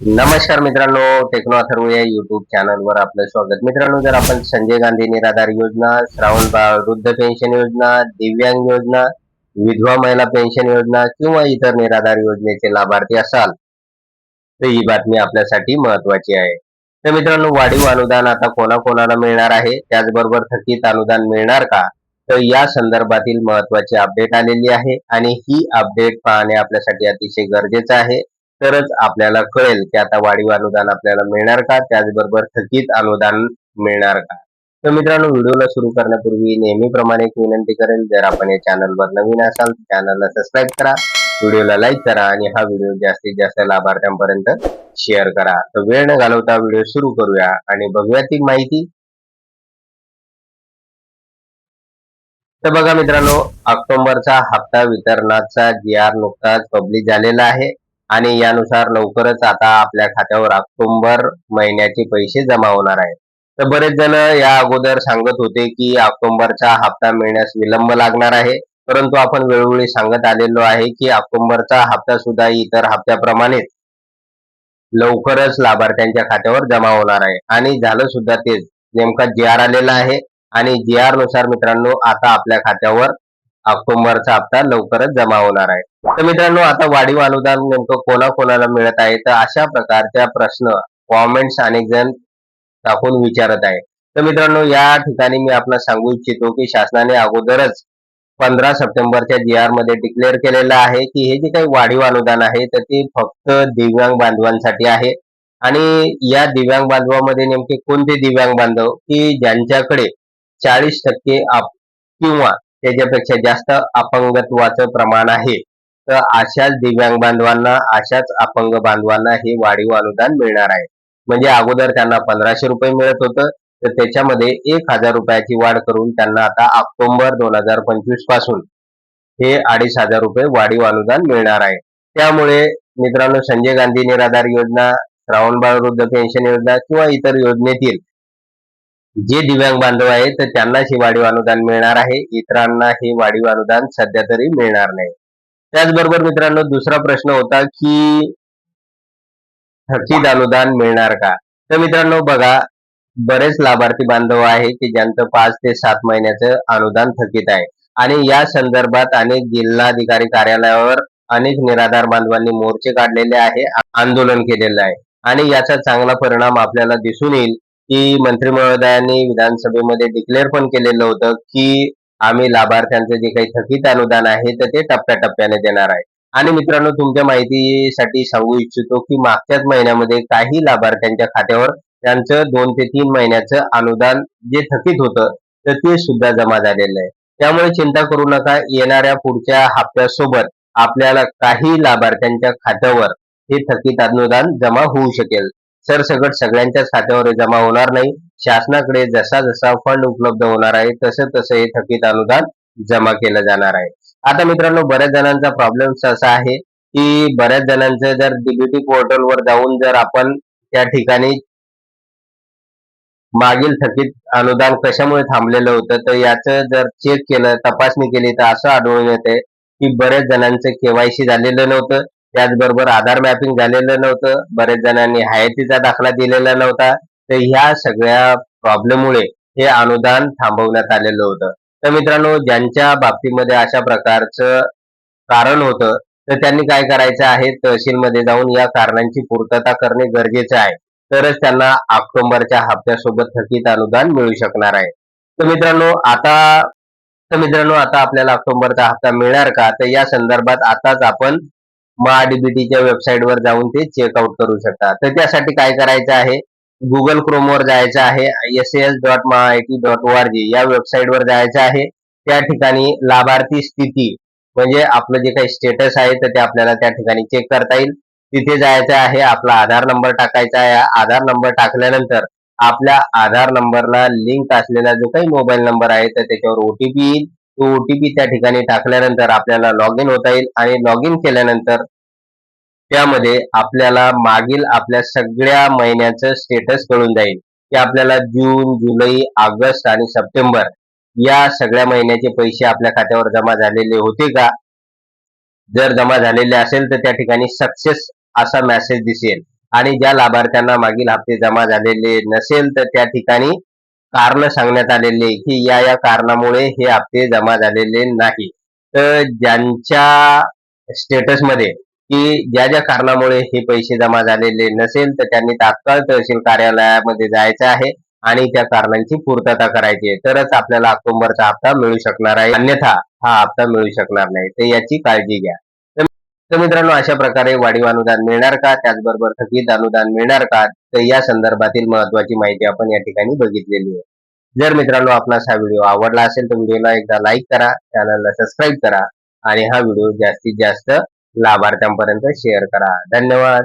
नमस्कार मित्रांनो टेक्नो अथर्व या युट्यूब चॅनलवर आपलं स्वागत. मित्रांनो जर आपण संजय गांधी निराधार योजना श्रावण बाळ वृद्ध पेन्शन योजना दिव्यांग योजना विधवा महिला पेन्शन योजना किंवा इतर निराधार योजनेचे लाभार्थी असाल तर ही बातमी आपल्यासाठी महत्वाची आहे. तर मित्रांनो वाढीव अनुदान आता कोणाकोणाला मिळणार आहे? त्याचबरोबर थकीत अनुदान मिळणार का? तर या संदर्भातील महत्वाची अपडेट आलेली आहे आणि ही अपडेट पाहणे आपल्यासाठी अतिशय गरजेचं आहे. तरच आपल्याला कळेल की आता वाढीव अनुदान आपल्याला मिळणार का? त्याचबरोबर थकीत अनुदान मिळणार का? तर मित्रांनो व्हिडिओला सुरू करण्यापूर्वी नेहमीप्रमाणे एक विनंती करेल. जर आपण या चॅनलवर नवीन असाल तर चॅनलला सबस्क्राईब करा व्हिडिओला लाईक करा आणि हा व्हिडिओ जास्तीत जास्त लाभार्थ्यांपर्यंत शेअर करा. तर वेळ न घालवता व्हिडिओ सुरू करूया आणि बघूया ती माहिती. तर बघा मित्रांनो ऑक्टोबरचा हप्ता वितरणाचा जी आर नुकताच पब्लिश झालेला आहे. आणि यानुसार लवकरच आता आपल्या खात्यावर ऑक्टोबर महिन्याचे पैसे जमा होणार आहे तर बरेच जण या अगोदर सांगत होते की ऑक्टोबरचा हप्ता मिळण्यास विलंब लागणार आहे. परंतु आपण वेळोवेळी सांगत आलेलो आहे की ऑक्टोबरचा हप्ता सुद्धा इतर हप्त्याप्रमाणेच लवकरच लाभार्थ्यांच्या खात्यावर जमा होणार आहे. आणि झालं सुद्धा तेच. नेमका जी आर आलेला आहे. आणि जी आरनुसार मित्रांनो आता आपल्या खात्यावर ऑक्टोबरचा हप्ता लवकरच जमा होणार आहे. तर मित्रांनो आता वाढीव अनुदान नेमकं कोणाकोणाला मिळत आहे? तर अशा प्रकारच्या प्रश्न कॉमेंट्स अनेक जण टाकून विचारत आहे तर मित्रांनो या ठिकाणी मी आपल्याला सांगू इच्छितो की शासनाने अगोदरच पंधरा सप्टेंबरच्या जी आरमध्ये डिक्लेअर केलेलं आहे की हे जे काही वाढीव अनुदान आहे तर ते फक्त दिव्यांग बांधवांसाठी आहे. आणि या दिव्यांग बांधवामध्ये नेमके कोणते दिव्यांग बांधव की ज्यांच्याकडे चाळीस टक्के किंवा त्याच्यापेक्षा जास्त अपंगत्वाचं प्रमाण आहे. तर अशाच दिव्यांग बांधवांना अशाच अपंग बांधवांना हे वाढीव अनुदान मिळणार आहे. म्हणजे अगोदर त्यांना पंधराशे रुपये मिळत होतं तर त्याच्यामध्ये एक हजार रुपयाची वाढ करून त्यांना आता ऑक्टोबर दोन हजार पंचवीसपासून हे अडीच हजार रुपये वाढीव अनुदान मिळणार आहे. त्यामुळे मित्रांनो संजय गांधी निराधार योजना श्रावणबाळ वृद्ध पेन्शन योजना किंवा इतर योजनेतील जे दिव्यांग बांधव आहेत तर त्यांना हे वाढीव अनुदान मिळणार आहे. इतरांना हे वाढीव अनुदान सध्या तरी मिळणार नाही. त्याचबरोबर मित्रांनो दुसरा प्रश्न होता की थकीत अनुदान मिळणार का? तर मित्रांनो बघा बरेच लाभार्थी बांधव आहे की ज्यांचं पाच ते सात महिन्याचं अनुदान थकीत आहे. आणि या संदर्भात अनेक जिल्हाधिकारी कार्यालयावर अनेक निराधार बांधवांनी मोर्चे काढलेले आहे आंदोलन केलेलं आहे. आणि याचा चांगला परिणाम आपल्याला दिसून येईल. की मंत्री महोदयांनी विधानसभेमध्ये डिक्लेअर पण केलेलं होतं की आम्ही लाभार्थ्यांचं जे काही थकीत अनुदान आहे तर ते टप्प्याटप्प्याने देणार आहे. आणि मित्रांनो तुमच्या माहितीसाठी सांगू इच्छितो की मागच्याच महिन्यामध्ये काही लाभार्थ्यांच्या खात्यावर त्यांचं दोन ते तीन महिन्याचं अनुदान जे थकीत होतं तर ते सुद्धा जमा झालेलं आहे. त्यामुळे चिंता करू नका येणाऱ्या पुढच्या हप्त्यासोबत आपल्याला काही लाभार्थ्यांच्या खात्यावर हे थकीत अनुदान जमा होऊ शकेल. सरसकट सगळ्यांच्याच खात्यावर जमा होणार नाही. शासनाकडे जसा जसा फंड उपलब्ध होणार आहे तसं तसं हे थकीत अनुदान जमा केलं जाणार आहे. आता मित्रांनो बऱ्याच जणांचा प्रॉब्लेम असा आहे की बऱ्याच जणांचं जर डीबीटी पोर्टलवर जाऊन जर आपण त्या ठिकाणी मागील थकीत अनुदान कशामुळे थांबलेलं होतं तर याचं जर चेक केलं तपासणी केली तर असं आढळून येते की बऱ्याच जणांचं केवायसी झालेलं नव्हतं. त्याचबरोबर आधार मॅपिंग झालेलं नव्हतं. बरेच जणांनी हयातीचा दाखला दिलेला नव्हता. तर ह्या सगळ्या प्रॉब्लेममुळे हे अनुदान थांबवण्यात आलेलं होतं. तर मित्रांनो ज्यांच्या बाबतीमध्ये अशा प्रकारचं कारण होतं तर त्यांनी काय करायचं आहे? तहसीलमध्ये जाऊन या कारणांची पूर्तता करणे गरजेचं आहे. तरच त्यांना ऑक्टोबरच्या हप्त्यासोबत थकीत अनुदान मिळू शकणार आहे. तर मित्रांनो आता तर मित्रांनो आता आपल्याला ऑक्टोबरचा हप्ता मिळणार का? तर या संदर्भात आताच आपण महाडीबीटीच्या वेबसाईटवर जाऊन ते चेकआउट करू शकता. तर त्यासाठी काय करायचं आहे? गुगल क्रोमवर जायचं आहे. S S dot MahaIT dot O R G या वेबसाईटवर जायचं आहे. त्या ठिकाणी लाभार्थी स्थिती म्हणजे आपलं जे काही स्टेटस आहे तर ते आपल्याला त्या ठिकाणी चेक करता येईल. तिथे जायचं आहे आपला आधार नंबर टाकायचा आहे. आधार नंबर टाकल्यानंतर आपल्या आधार नंबरला लिंक असलेला जो काही मोबाईल नंबर आहे तर त्याच्यावर ओटीपी येईल. तो ओटीपी त्या ठिकाणी टाकल्यानंतर आपल्याला लॉग इन होता येईल आणि लॉग इन केल्यानंतर त्यामध्ये आपल्याला मागील आपल्या सगळ्या महिन्याचं स्टेटस कळून जाईल की आपल्याला जून जुलै ऑगस्ट आणि सप्टेंबर या सगळ्या महिन्याचे पैसे आपल्या खात्यावर जमा झालेले होते का? जर जमा झालेले असेल तर त्या ठिकाणी सक्सेस असा मेसेज दिसेल आणि ज्या लाभार्थ्यांना मागील हप्ते जमा झालेले नसेल तर त्या ठिकाणी कारण सांगण्यात आलेले की या या कारणामुळे हे हप्ते जमा झालेले नाही. तर ज्यांच्या स्टेटसमध्ये की ज्या ज्या कारणामुळे हे पैसे जमा झालेले नसेल तर त्यांनी तात्काळ तहसील कार्यालयामध्ये जायचं आहे आणि त्या कारणांची पूर्तता करायची आहे. तरच आपल्याला ऑक्टोबरचा हप्ता मिळू शकणार आहे. अन्यथा हा हप्ता मिळू शकणार नाही. तर याची काळजी घ्या. तर मित्रांनो अशा प्रकारे वाढीव अनुदान मिळणार का? त्याचबरोबर थकीत अनुदान मिळणार का? तर या संदर्भातील महत्वाची माहिती आपण या ठिकाणी बघितलेली आहे. जर मित्रांनो आपणास हा व्हिडिओ आवडला असेल तर व्हिडिओला एकदा लाईक करा चॅनलला सबस्क्राईब करा आणि हा व्हिडिओ जास्तीत जास्त लाभार्थ्यांपर्यंत शेअर करा. धन्यवाद!